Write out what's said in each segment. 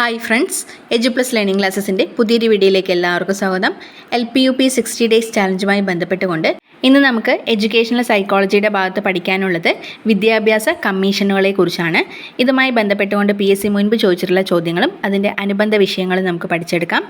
Hi friends edu plus learning ക്ലാസ്സസിന്റെ പുതിയൊരു വീഡിയോയിലേക്ക് എല്ലാവർക്കും സ്വാഗതം. L P U P sixty days ചാലഞ്ചുമായി ബന്ധപ്പെട്ടുകൊണ്ട് ഇന്ന് നമുക്ക് എഡ്യൂക്കേഷണൽ സൈക്കോളജിയുടെ ഭാഗത്ത് പഠിക്കാനുള്ളത് വിദ്യാഭ്യാസ കമ്മീഷനുകളെ കുറിച്ചാണ്. ഇതുമായി ബന്ധപ്പെട്ടുകൊണ്ട് പി എസ് സി മുൻപ് ചോദിച്ചിട്ടുള്ള ചോദ്യങ്ങളും അതിന്റെ അനുബന്ധ വിഷയങ്ങളും നമുക്ക് പഠിച്ചെടുക്കാം.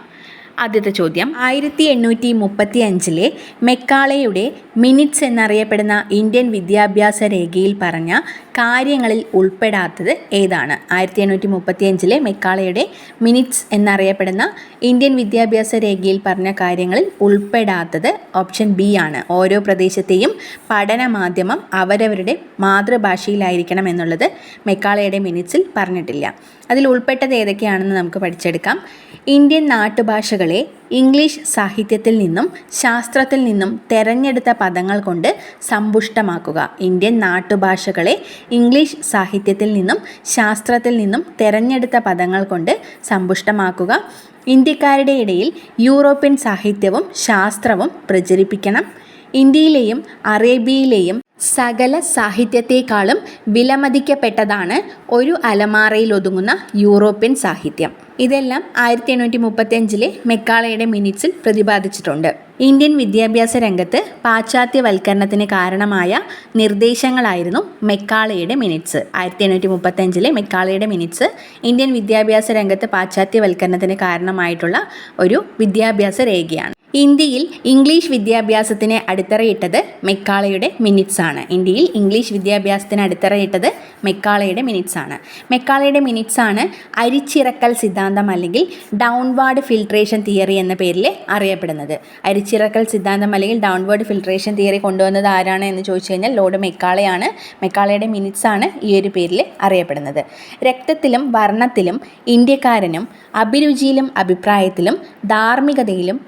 ആദ്യത്തെ ചോദ്യം. ആയിരത്തി എണ്ണൂറ്റി മുപ്പത്തി അഞ്ചിലെ മെക്കാളയുടെ മിനിറ്റ്സ് എന്നറിയപ്പെടുന്ന ഇന്ത്യൻ വിദ്യാഭ്യാസ രേഖയിൽ പറഞ്ഞ കാര്യങ്ങളിൽ ഉൾപ്പെടാത്തത് ഏതാണ്? ആയിരത്തി എണ്ണൂറ്റി മുപ്പത്തി അഞ്ചിലെ മെക്കാളയുടെ മിനിറ്റ്സ് എന്നറിയപ്പെടുന്ന ഇന്ത്യൻ വിദ്യാഭ്യാസ രേഖയിൽ പറഞ്ഞ കാര്യങ്ങളിൽ ഉൾപ്പെടാത്തത് ഓപ്ഷൻ ബി ആണ്. ഓരോ പ്രദേശത്തെയും പഠന മാധ്യമം അവരവരുടെ മാതൃഭാഷയിലായിരിക്കണം എന്നുള്ളത് മെക്കാളയുടെ മിനിറ്റ്സിൽ പറഞ്ഞിട്ടില്ല. അതിൽ ഉൾപ്പെട്ടത് ഏതൊക്കെയാണെന്ന് നമുക്ക് പഠിച്ചെടുക്കാം. ഇന്ത്യൻ നാട്ടുഭാഷകളെ ഇംഗ്ലീഷ് സാഹിത്യത്തിൽ നിന്നും ശാസ്ത്രത്തിൽ നിന്നും തെരഞ്ഞെടുത്ത പദങ്ങൾ കൊണ്ട് സമ്പുഷ്ടമാക്കുക. ഇന്ത്യൻ നാട്ടുഭാഷകളെ ഇംഗ്ലീഷ് സാഹിത്യത്തിൽ നിന്നും ശാസ്ത്രത്തിൽ നിന്നും തെരഞ്ഞെടുത്ത പദങ്ങൾ കൊണ്ട് സമ്പുഷ്ടമാക്കുക. ഇന്ത്യക്കാരുടെ ഇടയിൽ യൂറോപ്യൻ സാഹിത്യവും ശാസ്ത്രവും പ്രചരിപ്പിക്കണം. ഇന്ത്യയിലെയും അറേബ്യയിലെയും സകല സാഹിത്യത്തെക്കാളും വിലമതിക്കപ്പെട്ടതാണ് ഒരു അലമാറയിൽ ഒതുങ്ങുന്ന യൂറോപ്യൻ സാഹിത്യം. ഇതെല്ലാം ആയിരത്തി എണ്ണൂറ്റി മുപ്പത്തി അഞ്ചിലെ മെക്കാളയുടെ മിനിറ്റ്സിൽ പ്രതിപാദിച്ചിട്ടുണ്ട്. ഇന്ത്യൻ വിദ്യാഭ്യാസ രംഗത്ത് പാശ്ചാത്യവൽക്കരണത്തിന് കാരണമായ നിർദ്ദേശങ്ങളായിരുന്നു മെക്കാളയുടെ മിനിറ്റ്സ്. ആയിരത്തി എണ്ണൂറ്റി മുപ്പത്തി അഞ്ചിലെ മെക്കാളയുടെ മിനിറ്റ്സ് ഇന്ത്യൻ വിദ്യാഭ്യാസ രംഗത്ത് പാശ്ചാത്യവൽക്കരണത്തിന് കാരണമായിട്ടുള്ള ഒരു വിദ്യാഭ്യാസ രേഖയാണ്. ഇന്ത്യയിൽ ഇംഗ്ലീഷ് വിദ്യാഭ്യാസത്തിന് അടിത്തറയിട്ടത് മെക്കാളയുടെ മിനിറ്റ്സ് ആണ് ഇന്ത്യയിൽ ഇംഗ്ലീഷ് വിദ്യാഭ്യാസത്തിന് അടിത്തറയിട്ടത് മെക്കാളയുടെ മിനിറ്റ്സ് ആണ് മെക്കാളയുടെ മിനിറ്റ്സ് ആണ് അരിച്ചിറക്കൽ സിദ്ധാന്തം അല്ലെങ്കിൽ ഡൗൺവാർഡ് ഫിൽട്രേഷൻ തിയറി എന്ന പേരിൽ അറിയപ്പെടുന്നത്. അരിച്ചിറക്കൽ സിദ്ധാന്തം അല്ലെങ്കിൽ ഡൗൺവേർഡ് ഫിൽട്രേഷൻ തിയറി കൊണ്ടുവന്നത് ആരാണ് എന്ന് ചോദിച്ചു കഴിഞ്ഞാൽ ലോർഡ് മെക്കാളയാണ്. മെക്കാളയുടെ മിനിറ്റ്സ് ആണ് ഈ ഒരു പേരിൽ അറിയപ്പെടുന്നത്. രക്തത്തിലും വർണത്തിലും ഇന്ത്യക്കാരനും അഭിരുചിയിലും അഭിപ്രായത്തിലും ധാർമ്മികതയിലും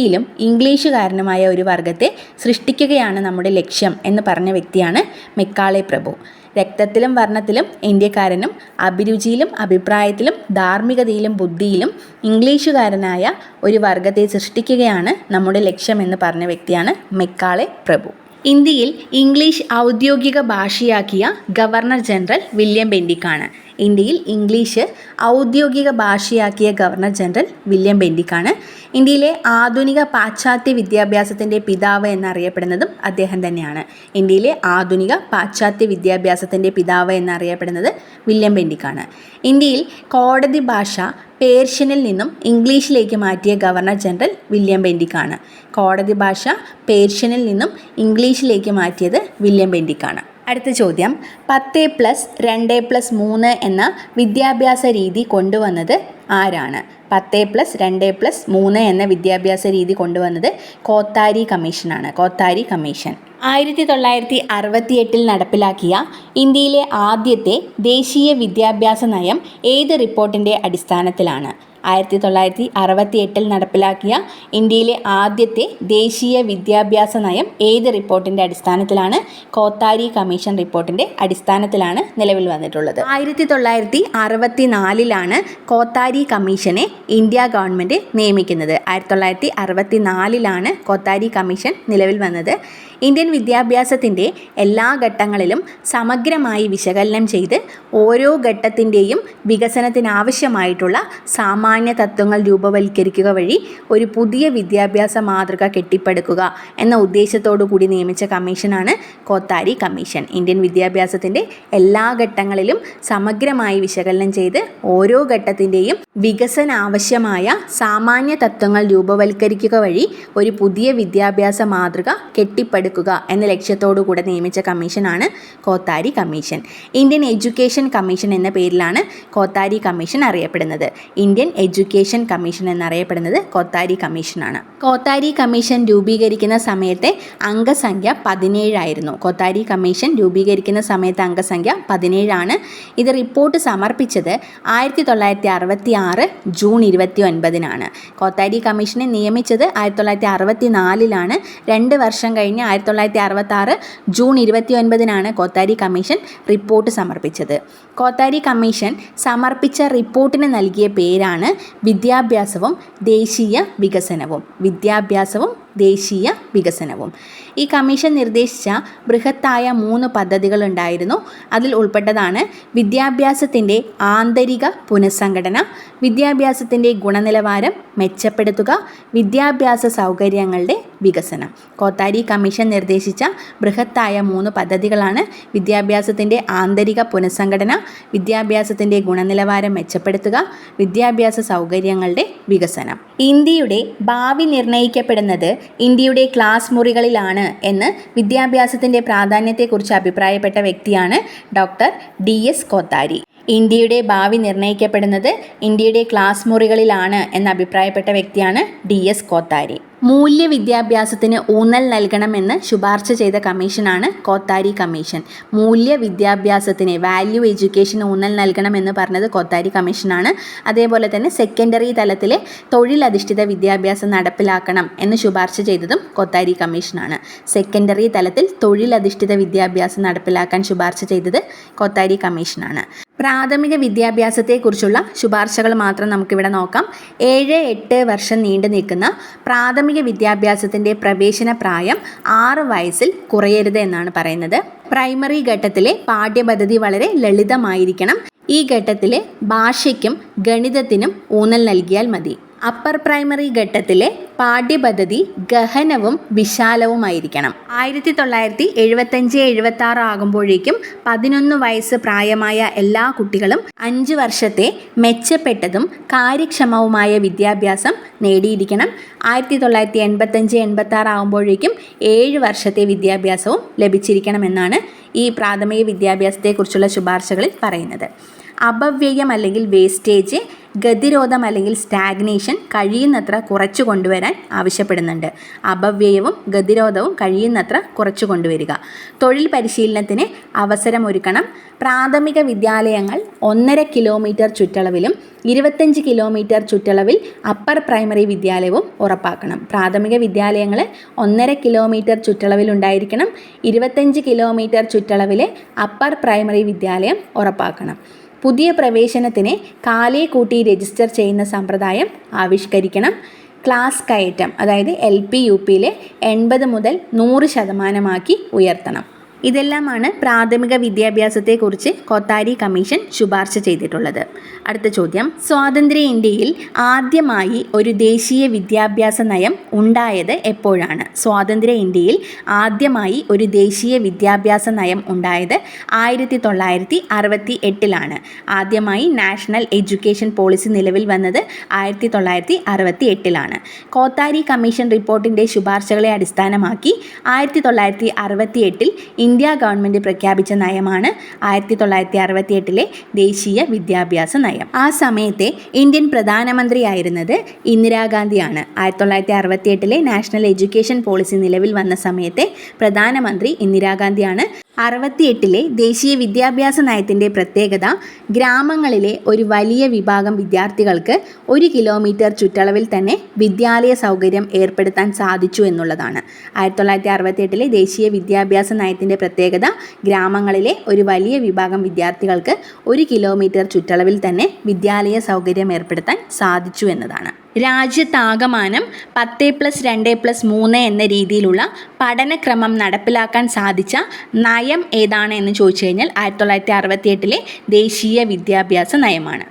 ബുദ്ധിയിലും ഇംഗ്ലീഷുകാരനുമായ ഒരു വർഗത്തെ സൃഷ്ടിക്കുകയാണ് നമ്മുടെ ലക്ഷ്യം എന്ന് പറഞ്ഞ വ്യക്തിയാണ് മെക്കാളെ പ്രഭു. രക്തത്തിലും വർണത്തിലും ഇന്ത്യക്കാരനും അഭിരുചിയിലും അഭിപ്രായത്തിലും ധാർമ്മികതയിലും ബുദ്ധിയിലും ഇംഗ്ലീഷുകാരനായ ഒരു വർഗത്തെ സൃഷ്ടിക്കുകയാണ് നമ്മുടെ ലക്ഷ്യം എന്ന് പറഞ്ഞ വ്യക്തിയാണ് മെക്കാളെ പ്രഭു. ഇന്ത്യയിൽ ഇംഗ്ലീഷ് ഔദ്യോഗിക ഭാഷയാക്കിയ ഗവർണർ ജനറൽ വില്യം ബെൻഡിക്കാണ്. ഇന്ത്യയിൽ ഇംഗ്ലീഷ് ഔദ്യോഗിക ഭാഷയാക്കിയ ഗവർണർ ജനറൽ വില്യം ബെൻഡിക്കാണ്. ഇന്ത്യയിലെ ആധുനിക പാശ്ചാത്യ വിദ്യാഭ്യാസത്തിന്റെ പിതാവ് എന്നറിയപ്പെടുന്നതും അദ്ദേഹം തന്നെയാണ്. ഇന്ത്യയിലെ ആധുനിക പാശ്ചാത്യ വിദ്യാഭ്യാസത്തിന്റെ പിതാവ് എന്നറിയപ്പെടുന്നത് വില്യം ബെൻഡിക്കാണ്. ഇന്ത്യയിൽ കോടതി ഭാഷ പേർഷ്യനിൽ നിന്നും ഇംഗ്ലീഷിലേക്ക് മാറ്റിയ ഗവർണർ ജനറൽ വില്യം ബെൻഡിക്കാണ്. കോടതി ഭാഷ പേർഷ്യനിൽ നിന്നും ഇംഗ്ലീഷിലേക്ക് മാറ്റിയത് വില്യം ബെൻഡിക്കാണ്. അടുത്ത ചോദ്യം. പത്ത് പ്ലസ് രണ്ട് പ്ലസ് മൂന്ന് എന്ന വിദ്യാഭ്യാസ രീതി കൊണ്ടുവന്നത് ആരാണ്? പത്ത് പ്ലസ് രണ്ട് പ്ലസ് മൂന്ന് എന്ന വിദ്യാഭ്യാസ രീതി കൊണ്ടുവന്നത് കോത്താരി കമ്മീഷനാണ്. കോത്താരി കമ്മീഷൻ. ആയിരത്തി തൊള്ളായിരത്തി അറുപത്തി എട്ടിൽ നടപ്പിലാക്കിയ ഇന്ത്യയിലെ ആദ്യത്തെ ദേശീയ വിദ്യാഭ്യാസ നയം ഏത് റിപ്പോർട്ടിന്റെ അടിസ്ഥാനത്തിലാണ്? ആയിരത്തി തൊള്ളായിരത്തി അറുപത്തി എട്ടിൽ നടപ്പിലാക്കിയ ഇന്ത്യയിലെ ആദ്യത്തെ ദേശീയ വിദ്യാഭ്യാസ നയം ഏത് റിപ്പോർട്ടിന്റെ അടിസ്ഥാനത്തിലാണ്? കോത്താരി കമ്മീഷൻ റിപ്പോർട്ടിന്റെ അടിസ്ഥാനത്തിലാണ് നിലവിൽ വന്നിട്ടുള്ളത്. ആയിരത്തി തൊള്ളായിരത്തി അറുപത്തി നാലിലാണ് കോത്താരി കമ്മീഷനെ ഇന്ത്യ ഗവൺമെന്റ് നിയമിക്കുന്നത്. ആയിരത്തി തൊള്ളായിരത്തി അറുപത്തി നാലിലാണ് കോത്താരി കമ്മീഷൻ നിലവിൽ വന്നത്. ഇന്ത്യൻ വിദ്യാഭ്യാസത്തിന്റെ എല്ലാ ഘട്ടങ്ങളിലും സമഗ്രമായി വിശകലനം ചെയ്ത് ഓരോ ഘട്ടത്തിന്റെയും വികസനത്തിനാവശ്യമായിട്ടുള്ള സാമാന്യ തത്വങ്ങൾ രൂപവൽക്കരിക്കുക വഴി ഒരു പുതിയ വിദ്യാഭ്യാസ മാതൃക കെട്ടിപ്പടുക്കുക എന്ന ഉദ്ദേശത്തോടു കൂടി നിയമിച്ച കമ്മീഷനാണ് കോത്താരി കമ്മീഷൻ. ഇന്ത്യൻ വിദ്യാഭ്യാസത്തിന്റെ എല്ലാ ഘട്ടങ്ങളിലും സമഗ്രമായി വിശകലനം ചെയ്ത് ഓരോ ഘട്ടത്തിന്റെയും വികസനാവശ്യമായ സാമാന്യ തത്വങ്ങൾ രൂപവൽക്കരിക്കുക വഴി ഒരു പുതിയ വിദ്യാഭ്യാസ മാതൃക കെട്ടിപ്പടുക്കുക എന്ന ലക്ഷ്യത്തോടു കൂടെ നിയമിച്ച കമ്മീഷനാണ് Kothari commission Indian education commission എന്ന പേരിലാണ് കോത്താരി കമ്മീഷൻ അറിയപ്പെടുന്നത്. ഇന്ത്യൻ എഡ്യൂക്കേഷൻ കമ്മീഷൻ എന്നറിയപ്പെടുന്നത് കോത്താരി കമ്മീഷനാണ് കോത്താരി കമ്മീഷൻ രൂപീകരിക്കുന്ന സമയത്തെ അംഗസംഖ്യ പതിനേഴായിരുന്നു കോത്താരി കമ്മീഷൻ രൂപീകരിക്കുന്ന സമയത്തെ അംഗസംഖ്യ പതിനേഴാണ് ഇത് റിപ്പോർട്ട് സമർപ്പിച്ചത് ആയിരത്തി തൊള്ളായിരത്തി അറുപത്തി ആറ് ജൂൺ ഇരുപത്തി ഒൻപതിനാണ് കോത്താരി കമ്മീഷനെ നിയമിച്ചത് ആയിരത്തി തൊള്ളായിരത്തി അറുപത്തി നാലിലാണ് രണ്ട് വർഷം കഴിഞ്ഞ് ആയിരത്തി തൊള്ളായിരത്തി അറുപത്തി ആറ് ജൂൺ ഇരുപത്തി ഒൻപതിനാണ് കോത്താരി കമ്മീഷൻ റിപ്പോർട്ട് സമർപ്പിച്ചത്. കോത്താരി കമ്മീഷൻ സമർപ്പിച്ച റിപ്പോർട്ടിന് നൽകിയ പേരാണ് വിദ്യാഭ്യാസവും ദേശീയ വികസനവും. വിദ്യാഭ്യാസവും ദേശീയ വികസനവും. ഈ കമ്മീഷൻ നിർദ്ദേശിച്ച ബൃഹത്തായ മൂന്ന് പദ്ധതികളുണ്ടായിരുന്നു. അതിൽ ഉൾപ്പെട്ടതാണ് വിദ്യാഭ്യാസത്തിന്റെ ആന്തരിക പുനഃസംഘടന വിദ്യാഭ്യാസത്തിന്റെ ഗുണനിലവാരം മെച്ചപ്പെടുത്തുക വിദ്യാഭ്യാസ സൗകര്യങ്ങളുടെ വികസനം. കോത്താരി കമ്മീഷൻ നിർദ്ദേശിച്ച ബൃഹത്തായ മൂന്ന് പദ്ധതികളാണ് വിദ്യാഭ്യാസത്തിന്റെ ആന്തരിക പുനഃസംഘടന വിദ്യാഭ്യാസത്തിന്റെ ഗുണനിലവാരം മെച്ചപ്പെടുത്തുക വിദ്യാഭ്യാസ സൗകര്യങ്ങളുടെ വികസനം. ഇന്ത്യയുടെ ഭാവി നിർണയിക്കപ്പെടുന്നത് ഇന്ത്യയുടെ ക്ലാസ് മുറികളിലാണ് എന്ന് വിദ്യാഭ്യാസത്തിന്റെ പ്രാധാന്യത്തെക്കുറിച്ച് അഭിപ്രായപ്പെട്ട വ്യക്തിയാണ് ഡോക്ടർ ഡി എസ് കോത്താരി. ഇന്ത്യയുടെ ഭാവി നിർണയിക്കപ്പെടുന്നത് ഇന്ത്യയുടെ ക്ലാസ് മുറികളിലാണ് എന്ന് അഭിപ്രായപ്പെട്ട വ്യക്തിയാണ് ഡി എസ് കോത്താരി. മൂല്യ വിദ്യാഭ്യാസത്തിന് ഊന്നൽ നൽകണമെന്ന് ശുപാർശ ചെയ്ത കമ്മീഷനാണ് കോത്താരി കമ്മീഷൻ. മൂല്യ വിദ്യാഭ്യാസത്തിന് വാല്യൂ എഡ്യൂക്കേഷൻ ഊന്നൽ നൽകണമെന്ന് പറഞ്ഞത് കോത്താരി കമ്മീഷനാണ്. അതേപോലെ തന്നെ സെക്കൻഡറി തലത്തിലെ തൊഴിലധിഷ്ഠിത വിദ്യാഭ്യാസം നടപ്പിലാക്കണം എന്ന് ശുപാർശ ചെയ്തതും കോത്താരി കമ്മീഷനാണ്. സെക്കൻഡറി തലത്തിൽ തൊഴിലധിഷ്ഠിത വിദ്യാഭ്യാസം നടപ്പിലാക്കാൻ ശുപാർശ ചെയ്തത് കോത്താരി കമ്മീഷനാണ്. പ്രാഥമിക വിദ്യാഭ്യാസത്തെക്കുറിച്ചുള്ള ശുപാർശകൾ മാത്രം നമുക്കിവിടെ നോക്കാം. ഏഴ് എട്ട് വർഷം നീണ്ടു നിൽക്കുന്ന പ്രാഥമിക വിദ്യാഭ്യാസത്തിന്റെ പ്രവേശന പ്രായം ആറ് വയസ്സിൽ കുറയരുത് എന്നാണ് പറയുന്നത്. പ്രൈമറി ഘട്ടത്തിലെ പാഠ്യപദ്ധതി വളരെ ലളിതമായിരിക്കണം. ഈ ഘട്ടത്തിലെ ഭാഷയ്ക്കും ഗണിതത്തിനും ഊന്നൽ നൽകിയാൽ മതി. അപ്പർ പ്രൈമറി ഘട്ടത്തിലെ പാഠ്യപദ്ധതി ഗഹനവും വിശാലവുമായിരിക്കണം. ആയിരത്തി തൊള്ളായിരത്തി എഴുപത്തഞ്ച് എഴുപത്തി ആറ് ആകുമ്പോഴേക്കും പതിനൊന്ന് വയസ്സ് പ്രായമായ എല്ലാ കുട്ടികളും അഞ്ച് വർഷത്തെ മെച്ചപ്പെട്ടതും കാര്യക്ഷമവുമായ വിദ്യാഭ്യാസം നേടിയിരിക്കണം. ആയിരത്തി തൊള്ളായിരത്തി എൺപത്തഞ്ച് എൺപത്തി ആറ് ആകുമ്പോഴേക്കും ഏഴ് വർഷത്തെ വിദ്യാഭ്യാസവും ലഭിച്ചിരിക്കണമെന്നാണ് ഈ പ്രാഥമിക വിദ്യാഭ്യാസത്തെക്കുറിച്ചുള്ള ശുപാർശകളിൽ പറയുന്നത്. അപവ്യയം അല്ലെങ്കിൽ വേസ്റ്റേജ് ഗതിരോധം അല്ലെങ്കിൽ സ്റ്റാഗ്നേഷൻ കഴിയുന്നത്ര കുറച്ചു കൊണ്ടുവരാൻ ആവശ്യപ്പെടുന്നുണ്ട്. അപവ്യയവും ഗതിരോധവും കഴിയുന്നത്ര കുറച്ചു കൊണ്ടുവരിക. തൊഴിൽ പരിശീലനത്തിന് അവസരമൊരുക്കണം. പ്രാഥമിക വിദ്യാലയങ്ങൾ ഒന്നര കിലോമീറ്റർ ചുറ്റളവിലും ഇരുപത്തഞ്ച് കിലോമീറ്റർ ചുറ്റളവിൽ അപ്പർ പ്രൈമറി വിദ്യാലയവും ഉറപ്പാക്കണം. പ്രാഥമിക വിദ്യാലയങ്ങൾ ഒന്നര കിലോമീറ്റർ ചുറ്റളവിൽ ഉണ്ടായിരിക്കണം. ഇരുപത്തഞ്ച് കിലോമീറ്റർ ചുറ്റളവിലെ അപ്പർ പ്രൈമറി വിദ്യാലയം ഉറപ്പാക്കണം. പുതിയ പ്രവേശനത്തിന് കാലേ കൂട്ടി രജിസ്റ്റർ ചെയ്യുന്ന സമ്പ്രദായം ആവിഷ്കരിക്കണം. ക്ലാസ് കയറ്റം അതായത് എൽ പി യു പിയിലെ എൺപത് മുതൽ നൂറ് ശതമാനമാക്കി ഉയർത്തണം. ഇതെല്ലാമാണ് പ്രാഥമിക വിദ്യാഭ്യാസത്തെക്കുറിച്ച് കൊത്താരി കമ്മീഷൻ ശുപാർശ ചെയ്തിട്ടുള്ളത്. അടുത്ത ചോദ്യം. സ്വാതന്ത്ര്യ ഇന്ത്യയിൽ ആദ്യമായി ഒരു ദേശീയ വിദ്യാഭ്യാസ നയം ഉണ്ടായത് എപ്പോഴാണ്? സ്വാതന്ത്ര്യ ഇന്ത്യയിൽ ആദ്യമായി ഒരു ദേശീയ വിദ്യാഭ്യാസ നയം ഉണ്ടായത് ആയിരത്തി തൊള്ളായിരത്തി അറുപത്തി എട്ടിലാണ് ആദ്യമായി നാഷണൽ എഡ്യൂക്കേഷൻ പോളിസി നിലവിൽ വന്നത് ആയിരത്തി തൊള്ളായിരത്തി അറുപത്തി എട്ടിലാണ് കോത്താരി കമ്മീഷൻ റിപ്പോർട്ടിന്റെ ശുപാർശകളെ അടിസ്ഥാനമാക്കി ആയിരത്തി തൊള്ളായിരത്തി അറുപത്തി എട്ടിൽ ഇന്ത്യ ഗവൺമെന്റ് പ്രഖ്യാപിച്ച നയമാണ് ആയിരത്തി തൊള്ളായിരത്തി അറുപത്തി എട്ടിലെ ദേശീയ വിദ്യാഭ്യാസ നയം. ആ സമയത്തെ ഇന്ത്യൻ പ്രധാനമന്ത്രിയായിരുന്നത് ഇന്ദിരാഗാന്ധിയാണ്. ആയിരത്തി തൊള്ളായിരത്തി അറുപത്തി എട്ടിലെ നാഷണൽ എഡ്യൂക്കേഷൻ പോളിസി നിലവിൽ വന്ന സമയത്തെ പ്രധാനമന്ത്രി ഇന്ദിരാഗാന്ധിയാണ്. അറുപത്തിയെട്ടിലെ ദേശീയ വിദ്യാഭ്യാസ നയത്തിന്റെ പ്രത്യേകത ഗ്രാമങ്ങളിലെ ഒരു വലിയ വിഭാഗം വിദ്യാർത്ഥികൾക്ക് ഒരു കിലോമീറ്റർ ചുറ്റളവിൽ തന്നെ വിദ്യാലയ സൗകര്യം ഏർപ്പെടുത്താൻ സാധിച്ചു എന്നുള്ളതാണ്. ആയിരത്തി തൊള്ളായിരത്തി അറുപത്തിയെട്ടിലെ ദേശീയ വിദ്യാഭ്യാസ നയത്തിന്റെ പ്രത്യേകത ഗ്രാമങ്ങളിലെ ഒരു വലിയ വിഭാഗം വിദ്യാർത്ഥികൾക്ക് ഒരു കിലോമീറ്റർ ചുറ്റളവിൽ തന്നെ വിദ്യാലയ സൗകര്യം ഏർപ്പെടുത്താൻ സാധിച്ചു എന്നതാണ്. രാജ്യത്താകമാനം പത്ത് പ്ലസ് രണ്ട് പ്ലസ് മൂന്ന് എന്ന രീതിയിലുള്ള പഠനക്രമം നടപ്പിലാക്കാൻ സാധിച്ച നയം ഏതാണ് എന്ന് ചോദിച്ചു കഴിഞ്ഞാൽ ആയിരത്തി തൊള്ളായിരത്തി ദേശീയ വിദ്യാഭ്യാസ നയമാണ്.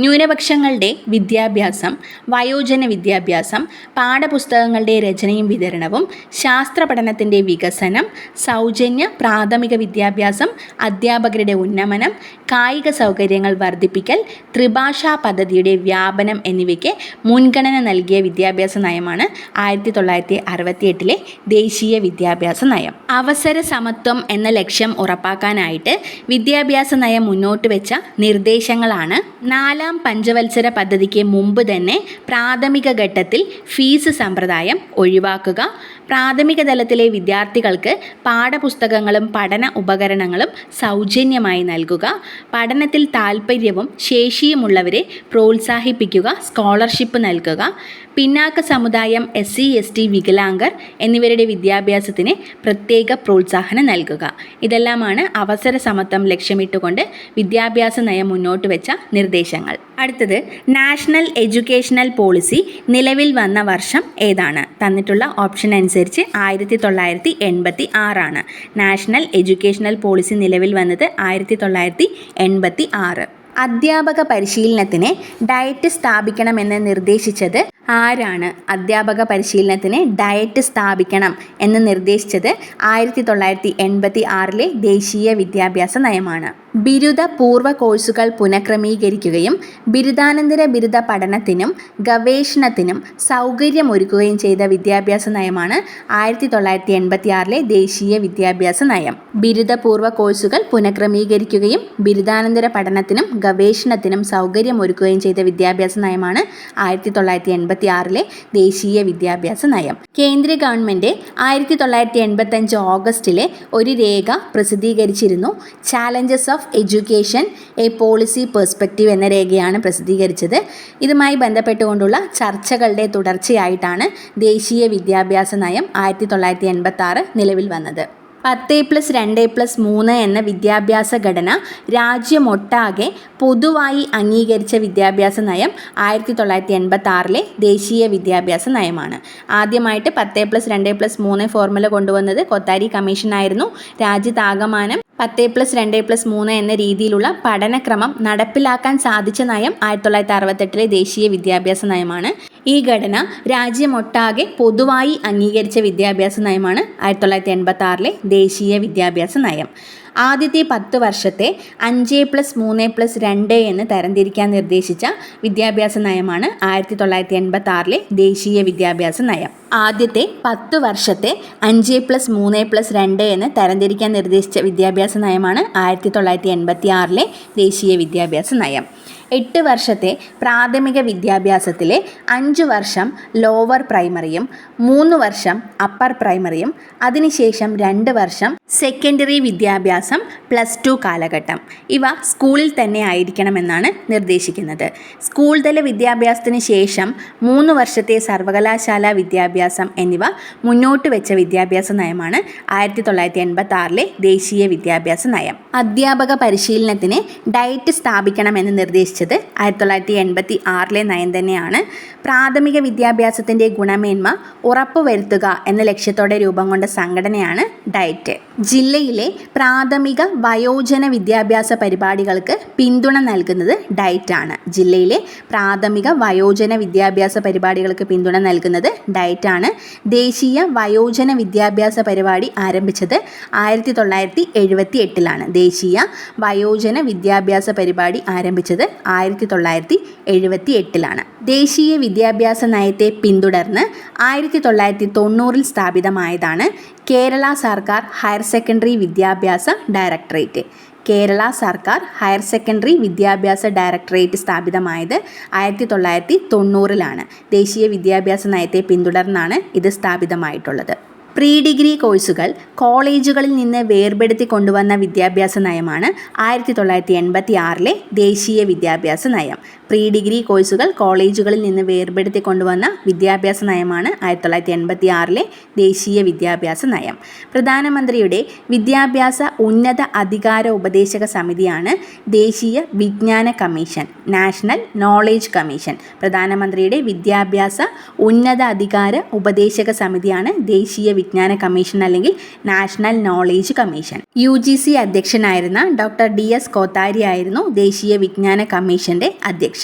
ന്യൂനപക്ഷങ്ങളുടെ വിദ്യാഭ്യാസം വയോജന വിദ്യാഭ്യാസം പാഠപുസ്തകങ്ങളുടെ രചനയും വിതരണവും ശാസ്ത്ര പഠനത്തിന്റെ വികസനം സൗജന്യ പ്രാഥമിക വിദ്യാഭ്യാസം അധ്യാപകരുടെ ഉന്നമനം കായിക സൗകര്യങ്ങൾ വർദ്ധിപ്പിക്കൽ ത്രിഭാഷാ പദ്ധതിയുടെ വ്യാപനം എന്നിവയ്ക്ക് മുൻഗണന നൽകിയ വിദ്യാഭ്യാസ നയമാണ് ആയിരത്തി തൊള്ളായിരത്തി അറുപത്തി എട്ടിലെ ദേശീയ വിദ്യാഭ്യാസ നയം. അവസര സമത്വം എന്ന ലക്ഷ്യം ഉറപ്പാക്കാനായിട്ട് വിദ്യാഭ്യാസ നയം മുന്നോട്ട് വെച്ച നിർദ്ദേശങ്ങളാണ് നാലാം പഞ്ചവത്സര പദ്ധതിക്ക് മുമ്പ് തന്നെ പ്രാഥമിക ഘട്ടത്തിൽ ഫീസ് സമ്പ്രദായം ഒഴിവാക്കുക. പ്രാഥമിക തലത്തിലെ വിദ്യാർത്ഥികൾക്ക് പാഠപുസ്തകങ്ങളും പഠന ഉപകരണങ്ങളും സൗജന്യമായി നൽകുക. പഠനത്തിൽ താൽപ്പര്യവും ശേഷിയുമുള്ളവരെ പ്രോത്സാഹിപ്പിക്കുക സ്കോളർഷിപ്പ് നൽകുക. പിന്നാക്ക സമുദായം എസ് സി എസ് ടി വികലാംഗർ എന്നിവരുടെ വിദ്യാഭ്യാസത്തിന് പ്രത്യേക പ്രോത്സാഹനം നൽകുക. ഇതെല്ലാമാണ് അവസര സമത്വം ലക്ഷ്യമിട്ടുകൊണ്ട് വിദ്യാഭ്യാസ നയം മുന്നോട്ട് വെച്ച നിർദ്ദേശങ്ങൾ. അടുത്തത് നാഷണൽ എഡ്യൂക്കേഷണൽ പോളിസി നിലവിൽ വന്ന വർഷം ഏതാണ്? തന്നിട്ടുള്ള ഓപ്ഷൻ അനുസരിച്ച് ആയിരത്തി തൊള്ളായിരത്തി എൺപത്തി ആറാണ് നാഷണൽ എഡ്യൂക്കേഷണൽ പോളിസി നിലവിൽ വന്നത് ആയിരത്തി തൊള്ളായിരത്തി എൺപത്തി ആറ് അധ്യാപക പരിശീലനത്തിന് ഡയറ്റ് സ്ഥാപിക്കണമെന്ന് നിർദ്ദേശിച്ചത് ആരാണ്? അധ്യാപക പരിശീലനത്തിന് ഡയറ്റ് സ്ഥാപിക്കണം എന്ന് നിർദ്ദേശിച്ചത് ആയിരത്തി തൊള്ളായിരത്തി എൺപത്തി ആറിലെ ദേശീയ വിദ്യാഭ്യാസ നയമാണ്. ബിരുദ പൂർവ കോഴ്സുകൾ പുനഃക്രമീകരിക്കുകയും ബിരുദാനന്തര ബിരുദ പഠനത്തിനും ഗവേഷണത്തിനും സൗകര്യമൊരുക്കുകയും ചെയ്ത വിദ്യാഭ്യാസ നയമാണ് ആയിരത്തി തൊള്ളായിരത്തി എൺപത്തിയാറിലെ ദേശീയ വിദ്യാഭ്യാസ നയം. ബിരുദ പൂർവ കോഴ്സുകൾ പുനഃക്രമീകരിക്കുകയും ബിരുദാനന്തര പഠനത്തിനും ഗവേഷണത്തിനും സൗകര്യമൊരുക്കുകയും ചെയ്ത വിദ്യാഭ്യാസ നയമാണ് ആയിരത്തി തൊള്ളായിരത്തി എൺപത്തി ആറിലെ ദേശീയ വിദ്യാഭ്യാസ നയം. കേന്ദ്ര ഗവൺമെന്റ് ആയിരത്തി തൊള്ളായിരത്തി എൺപത്തഞ്ച് ഓഗസ്റ്റിലെ ഒരു രേഖ പ്രസിദ്ധീകരിച്ചിരുന്നു. Challenges of education a policy perspective എന്ന രേഖയാണ് പ്രസിദ്ധീകരിച്ചത്. ഇതുമായി ബന്ധപ്പെട്ടുകൊണ്ടുള്ള ചർച്ചകളുടെ തുടർച്ചയായിട്ടാണ് ദേശീയ വിദ്യാഭ്യാസ നയം ആയിരത്തി തൊള്ളായിരത്തി എൺപത്തി ആറ് നിലവിൽ വന്നത്. പത്ത് പ്ലസ് രണ്ട് പ്ലസ് മൂന്ന് എന്ന വിദ്യാഭ്യാസ ഘടന രാജ്യമൊട്ടാകെ പൊതുവായി അംഗീകരിച്ച വിദ്യാഭ്യാസ നയം ആയിരത്തി തൊള്ളായിരത്തി എൺപത്തി ആറിലെ ദേശീയ വിദ്യാഭ്യാസ നയമാണ്. ആദ്യമായിട്ട് പത്ത് പ്ലസ് രണ്ട് പ്ലസ് മൂന്ന് ഫോർമുല കൊണ്ടുവന്നത് കൊത്താരി കമ്മീഷനായിരുന്നു. രാജ്യത്താകമാനം പത്ത് പ്ലസ് രണ്ട് പ്ലസ് മൂന്ന് എന്ന രീതിയിലുള്ള പഠനക്രമം നടപ്പിലാക്കാൻ സാധിച്ച നയം ആയിരത്തി തൊള്ളായിരത്തി അറുപത്തെട്ടിലെ ദേശീയ വിദ്യാഭ്യാസ നയമാണ്. ഈ ഘടന രാജ്യമൊട്ടാകെ പൊതുവായി അംഗീകരിച്ച വിദ്യാഭ്യാസ നയമാണ് ആയിരത്തി തൊള്ളായിരത്തി എൺപത്തി ആറിലെ ദേശീയ വിദ്യാഭ്യാസ നയം. ആദ്യത്തെ പത്ത് വർഷത്തെ അഞ്ച് പ്ലസ് മൂന്ന് പ്ലസ് രണ്ട് എന്ന് തരംതിരിക്കാൻ നിർദ്ദേശിച്ച വിദ്യാഭ്യാസ നയമാണ് ആയിരത്തി തൊള്ളായിരത്തി എൺപത്തി ആറിലെ ദേശീയ വിദ്യാഭ്യാസ നയം. ആദ്യത്തെ പത്ത് വർഷത്തെ അഞ്ച് പ്ലസ് മൂന്ന് പ്ലസ് രണ്ട് എന്ന് തരംതിരിക്കാൻ നിർദ്ദേശിച്ച വിദ്യാഭ്യാസ നയമാണ് ആയിരത്തി തൊള്ളായിരത്തി എൺപത്തി ആറിലെ ദേശീയ വിദ്യാഭ്യാസ നയം. എട്ട് വർഷത്തെ പ്രാഥമിക വിദ്യാഭ്യാസത്തിലെ അഞ്ച് വർഷം ലോവർ പ്രൈമറിയും മൂന്ന് വർഷം അപ്പർ പ്രൈമറിയും അതിനുശേഷം രണ്ട് വർഷം സെക്കൻഡറി വിദ്യാഭ്യാസം പ്ലസ് ടു കാലഘട്ടം. ഇവ സ്കൂളിൽ തന്നെ ആയിരിക്കണമെന്നാണ് നിർദ്ദേശിക്കുന്നത്. സ്കൂൾ തല വിദ്യാഭ്യാസത്തിന് ശേഷം മൂന്ന് വർഷത്തെ സർവകലാശാല വിദ്യാഭ്യാസം എന്നിവ മുന്നോട്ട് വെച്ച വിദ്യാഭ്യാസ നയമാണ് ആയിരത്തി തൊള്ളായിരത്തി എൺപത്തി ആറിലെ ദേശീയ വിദ്യാഭ്യാസ നയം. അധ്യാപക പരിശീലനത്തിന് ഡയറ്റ് സ്ഥാപിക്കണമെന്ന് നിർദ്ദേശിച്ചത് ആയിരത്തി തൊള്ളായിരത്തി എൺപത്തി ആറിലെ നയം തന്നെയാണ്. പ്രാഥമിക വിദ്യാഭ്യാസത്തിന്റെ ഗുണമേന്മ ഉറപ്പുവരുത്തുക എന്ന ലക്ഷ്യത്തോടെ രൂപം കൊണ്ട സംഘടനയാണ് ഡയറ്റ്. ജില്ലയിലെ പ്രാഥമിക വയോജന വിദ്യാഭ്യാസ പരിപാടികൾക്ക് പിന്തുണ നൽകുന്നത് ഡയറ്റ് ആണ് ജില്ലയിലെ പ്രാഥമിക വയോജന വിദ്യാഭ്യാസ പരിപാടികൾക്ക് പിന്തുണ നൽകുന്നത് ഡയറ്റ് ആണ് ദേശീയ വയോജന വിദ്യാഭ്യാസ പരിപാടി ആരംഭിച്ചത് ആയിരത്തി തൊള്ളായിരത്തി എഴുപത്തി എട്ടിലാണ് ദേശീയ വയോജന വിദ്യാഭ്യാസ പരിപാടി ആരംഭിച്ചത് ആയിരത്തി തൊള്ളായിരത്തി എഴുപത്തി എട്ടിലാണ് ദേശീയ വിദ്യാഭ്യാസ നയത്തെ പിന്തുടർന്ന് ആയിരത്തി തൊള്ളായിരത്തി തൊണ്ണൂറിൽ സ്ഥാപിതമായതാണ് കേരള സർക്കാർ ഹയർ സെക്കൻഡറി വിദ്യാഭ്യാസ ഡയറക്ടറേറ്റ്. കേരള സർക്കാർ ഹയർ സെക്കൻഡറി വിദ്യാഭ്യാസ ഡയറക്ടറേറ്റ് സ്ഥാപിതമായത് ആയിരത്തി തൊള്ളായിരത്തി തൊണ്ണൂറിലാണ് ദേശീയ വിദ്യാഭ്യാസ നയത്തെ പിന്തുടർന്നാണ് ഇത് സ്ഥാപിതമായിട്ടുള്ളത്. പ്രീ ഡിഗ്രി കോഴ്സുകൾ കോളേജുകളിൽ നിന്ന് വേർപെടുത്തി കൊണ്ടുവന്ന വിദ്യാഭ്യാസ നയമാണ് ആയിരത്തി തൊള്ളായിരത്തി എൺപത്തി ആറിലെ ദേശീയ വിദ്യാഭ്യാസ നയം. പ്രീ ഡിഗ്രി കോഴ്സുകൾ കോളേജുകളിൽ നിന്ന് വേർപെടുത്തി കൊണ്ടുവന്ന വിദ്യാഭ്യാസ നയമാണ് ആയിരത്തി തൊള്ളായിരത്തി എൺപത്തി ആറിലെ ദേശീയ വിദ്യാഭ്യാസ നയം. പ്രധാനമന്ത്രിയുടെ വിദ്യാഭ്യാസ ഉന്നത അധികാര ഉപദേശക സമിതിയാണ് ദേശീയ വിജ്ഞാന കമ്മീഷൻ നാഷണൽ നോളേജ് കമ്മീഷൻ. പ്രധാനമന്ത്രിയുടെ വിദ്യാഭ്യാസ ഉന്നത അധികാര ഉപദേശക സമിതിയാണ് ദേശീയ വിജ്ഞാന കമ്മീഷൻ അല്ലെങ്കിൽ national knowledge commission. U G C അധ്യക്ഷനായിരുന്ന doctor D S Kothari ആയിരുന്നു ദേശീയ വിജ്ഞാന കമ്മീഷന്റെ അധ്യക്ഷൻ.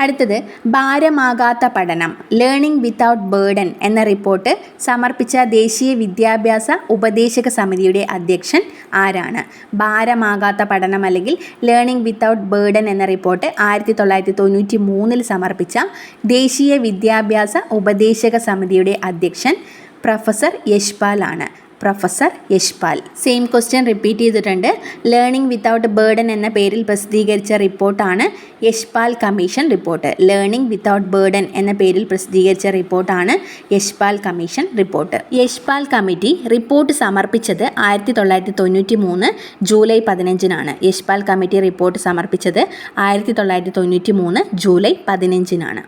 അടുത്തത് ഭാരമാകാത്ത പഠനം ലേണിംഗ് വിത്തൗട്ട് ബേർഡൻ എന്ന റിപ്പോർട്ട് സമർപ്പിച്ച ദേശീയ വിദ്യാഭ്യാസ ഉപദേശക സമിതിയുടെ അധ്യക്ഷൻ ആരാണ്? ഭാരമാകാത്ത പഠനം അല്ലെങ്കിൽ ലേണിംഗ് വിത്തൗട്ട് ബേർഡൻ എന്ന റിപ്പോർട്ട് ആയിരത്തി തൊള്ളായിരത്തി തൊണ്ണൂറ്റി മൂന്നിൽ സമർപ്പിച്ച ദേശീയ വിദ്യാഭ്യാസ ഉപദേശക സമിതിയുടെ അധ്യക്ഷൻ പ്രൊഫസർ യശ്പാൽ ആണ്. Professor Yashpal. Same question repeat ചെയ്തിട്ടുണ്ട്. ലേണിംഗ് വിത്തൗട്ട് ബേർഡൻ എന്ന പേരിൽ പ്രസിദ്ധീകരിച്ച റിപ്പോർട്ടാണ് Yashpal commission report. Learning without burden എന്ന പേരിൽ പ്രസിദ്ധീകരിച്ച റിപ്പോർട്ടാണ് Yashpal commission report. Yashpal committee report സമർപ്പിച്ചത് ആയിരത്തി തൊള്ളായിരത്തി തൊണ്ണൂറ്റി മൂന്ന് ജൂലൈ പതിനഞ്ചിനാണ്. യശ്പാൽ കമ്മിറ്റി റിപ്പോർട്ട് സമർപ്പിച്ചത് ആയിരത്തി തൊള്ളായിരത്തി തൊണ്ണൂറ്റി മൂന്ന് ജൂലൈ പതിനഞ്ചിനാണ്.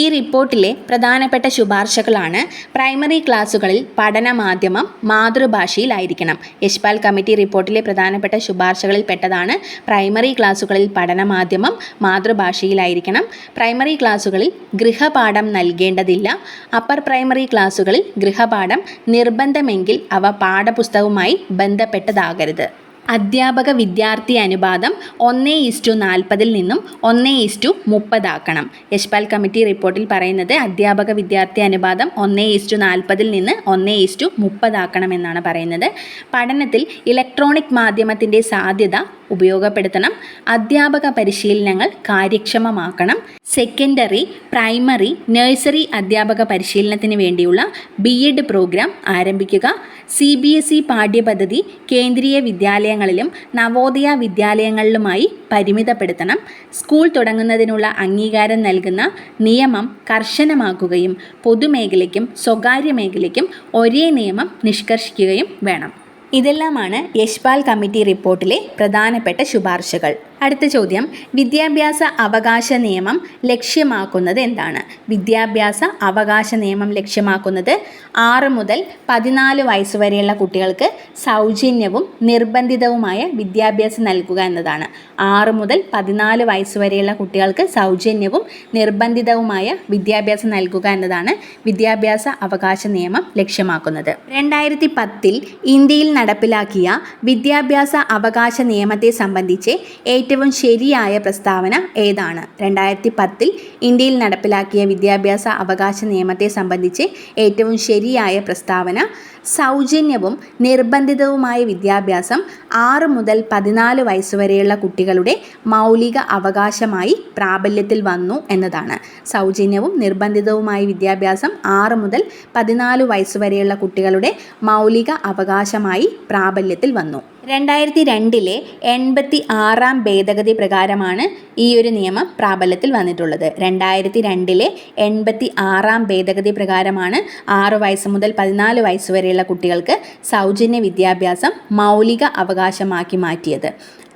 ഈ റിപ്പോർട്ടിലെ പ്രധാനപ്പെട്ട ശുപാർശകളാണ് പ്രൈമറി ക്ലാസ്സുകളിൽ പഠന മാധ്യമം മാതൃഭാഷയിലായിരിക്കണം. യശ്പാൽ കമ്മിറ്റി റിപ്പോർട്ടിലെ പ്രധാനപ്പെട്ട ശുപാർശകളിൽ പെട്ടതാണ് പ്രൈമറി ക്ലാസ്സുകളിൽ പഠന മാധ്യമം മാതൃഭാഷയിലായിരിക്കണം. പ്രൈമറി ക്ലാസ്സുകളിൽ ഗൃഹപാഠം നൽകേണ്ടതില്ല. അപ്പർ പ്രൈമറി ക്ലാസ്സുകളിൽ ഗൃഹപാഠം നിർബന്ധമെങ്കിൽ അവ പാഠപുസ്തകവുമായി ബന്ധപ്പെട്ടതാകരുത്. അധ്യാപക വിദ്യാർത്ഥി അനുപാതം ഒന്ന് ഈസ്റ്റു നാൽപ്പതിൽ നിന്നും ഒന്ന് ഈസ്റ്റു മുപ്പതാക്കണം യശ്പാൽ കമ്മിറ്റി റിപ്പോർട്ടിൽ പറയുന്നത് അധ്യാപക വിദ്യാർത്ഥി അനുപാതം ഒന്ന് ഈസ്റ്റു നാൽപ്പതിൽ നിന്ന് ഒന്ന് ഈസ്റ്റു മുപ്പതാക്കണമെന്നാണ് പറയുന്നത്. പഠനത്തിൽ ഇലക്ട്രോണിക് മാധ്യമത്തിന്റെ സാധ്യത ഉപയോഗപ്പെടുത്തണം. അധ്യാപക പരിശീലനങ്ങൾ കാര്യക്ഷമമാക്കണം. സെക്കൻഡറി പ്രൈമറി നഴ്സറി അധ്യാപക പരിശീലനത്തിന് വേണ്ടിയുള്ള ബി എഡ് പ്രോഗ്രാം ആരംഭിക്കുക. സി ബി എസ് ഇ പാഠ്യപദ്ധതി കേന്ദ്രീയ വിദ്യാലയങ്ങളിലും നവോദയ വിദ്യാലയങ്ങളിലുമായി പരിമിതപ്പെടുത്തണം. സ്കൂൾ തുടങ്ങുന്നതിനുള്ള അംഗീകാരം നൽകുന്ന നിയമം കർശനമാക്കുകയും പൊതുമേഖലയ്ക്കും സ്വകാര്യ മേഖലയ്ക്കും ഒരേ നിയമം നിഷ്കർഷിക്കുകയും വേണം. ഇതെല്ലാമാണ് യശ്പാൽ കമ്മിറ്റി റിപ്പോർട്ടിലെ പ്രധാനപ്പെട്ട ശുപാർശകൾ. അടുത്ത ചോദ്യം. വിദ്യാഭ്യാസ അവകാശ നിയമം ലക്ഷ്യമാക്കുന്നത് എന്താണ്? വിദ്യാഭ്യാസ അവകാശ നിയമം ലക്ഷ്യമാക്കുന്നത് ആറ് മുതൽ പതിനാല് വയസ്സ് വരെയുള്ള കുട്ടികൾക്ക് സൗജന്യവും നിർബന്ധിതവുമായ വിദ്യാഭ്യാസം നൽകുക എന്നതാണ്. ആറ് മുതൽ പതിനാല് വയസ്സ് വരെയുള്ള കുട്ടികൾക്ക് സൗജന്യവും നിർബന്ധിതവുമായ വിദ്യാഭ്യാസം നൽകുക എന്നതാണ് വിദ്യാഭ്യാസ അവകാശ നിയമം ലക്ഷ്യമാക്കുന്നത്. രണ്ടായിരത്തി പത്തിൽ ഇന്ത്യയിൽ നടപ്പിലാക്കിയ വിദ്യാഭ്യാസ അവകാശ നിയമത്തെ സംബന്ധിച്ച് ഏറ്റവും ശരിയായ പ്രസ്താവന ഏതാണ്? രണ്ടായിരത്തി പത്തിൽ ഇന്ത്യയിൽ നടപ്പിലാക്കിയ വിദ്യാഭ്യാസ അവകാശ നിയമത്തെ സംബന്ധിച്ച് ഏറ്റവും ശരിയായ പ്രസ്താവന സൗജന്യവും നിർബന്ധിതവുമായ വിദ്യാഭ്യാസം ആറ് മുതൽ പതിനാല് വയസ്സ് വരെയുള്ള കുട്ടികളുടെ മൗലിക അവകാശമായി പ്രാബല്യത്തിൽ വന്നു എന്നതാണ്. സൗജന്യവും നിർബന്ധിതവുമായ വിദ്യാഭ്യാസം ആറ് മുതൽ പതിനാല് വയസ്സ് വരെയുള്ള കുട്ടികളുടെ മൗലിക അവകാശമായി പ്രാബല്യത്തിൽ വന്നു. രണ്ടായിരത്തി രണ്ടിലെ എൺപത്തി ആറാം ഭേദഗതി പ്രകാരമാണ് ഈ ഒരു നിയമം പ്രാബല്യത്തിൽ വന്നിട്ടുള്ളത്. രണ്ടായിരത്തി രണ്ടിലെ എൺപത്തി ആറാം ഭേദഗതി പ്രകാരമാണ് ആറ് വയസ്സ് മുതൽ പതിനാല് വയസ്സ് വരെയുള്ള കുട്ടികൾക്ക് സൗജന്യ വിദ്യാഭ്യാസം മൗലിക അവകാശമാക്കി മാറ്റിയത്.